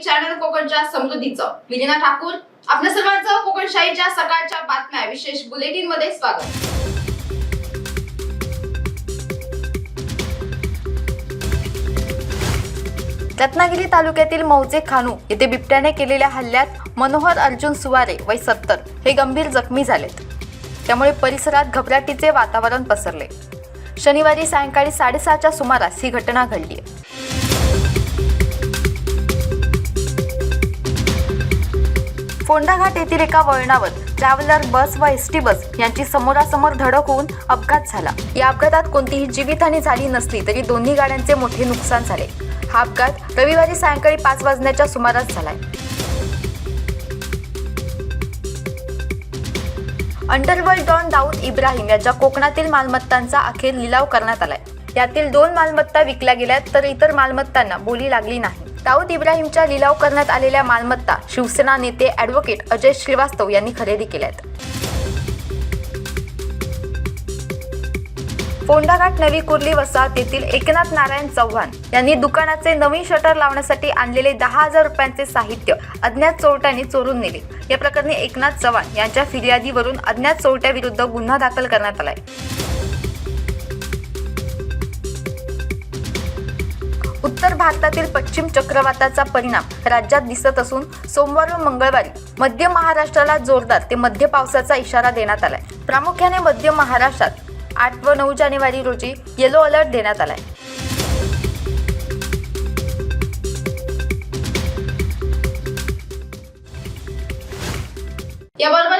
Channel कोकणच्या समृद्धीचं. विलिना ठाकूर आपल्या सर्वांचं कोकणशाहीच्या सकाळच्या बातम्या. विशेष बुलेटिनमध्ये स्वागत. रत्नागिरी तालुक्यातील मौजे खानू येथे बिबट्याने केलेल्या हल्ल्यात मनोहर अर्जुन सुवारे वय सत्तर. हे गंभीर जखमी झालेत. त्यामुळे परिसरात घबराटीचे वातावरण पसरले. शनिवारी सायंकाळी साडेसहाच्या सुमारास ही घटना घडली फोंडाघाट येथील एका वळणावर ट्रॅव्हलर बस व एस टी बस यांची समोरासमोर धडक होऊन अपघात झाला. या अपघातात कोणतीही जीवितहानी झाली नसली तरी दोन्ही गाड्यांचे मोठे नुकसान झाले. हा अपघात रविवारी सायंकाळी पाच वाजण्याच्या सुमारास झालाय. अंडरवर्ल्ड डॉन दाऊद इब्राहिम याच्या कोकणातील मालमत्तांचा अखेर लिलाव करण्यात आलाय. यातील दोन मालमत्ता विकल्या गेल्यात तर इतर मालमत्तांना बोली लागली नाही. दाऊद इब्राहिमच्या लिलाव करण्यात आलेल्या मालमत्ता शिवसेना नेते ॲडव्होकेट अजय श्रीवास्तव यांनी खरेदी केल्यात. फोंडाघाट नवी कुर्ली वसाहत येथील एकनाथ नारायण चव्हाण यांनी दुकानाचे नवीन शटर लावण्यासाठी आणलेले दहा हजार रुपयांचे साहित्य अज्ञात चोरट्यांनी चोरून नेले. या प्रकरणी एकनाथ चव्हाण यांच्या फिर्यादीवरून अज्ञात चोरट्याविरुद्ध गुन्हा दाखल करण्यात आलाय. उत्तर भारतातील पश्चिम चक्रवाताचा परिणाम राज्यात दिसत असून सोमवार व मंगळवारी मध्य महाराष्ट्राला जोरदार ते मध्य पावसाचा इशारा देण्यात आलाय. प्रामुख्याने मध्य महाराष्ट्रात आठ व नऊ जानेवारी रोजी येलो अलर्ट देण्यात आलाय. याबरोबरच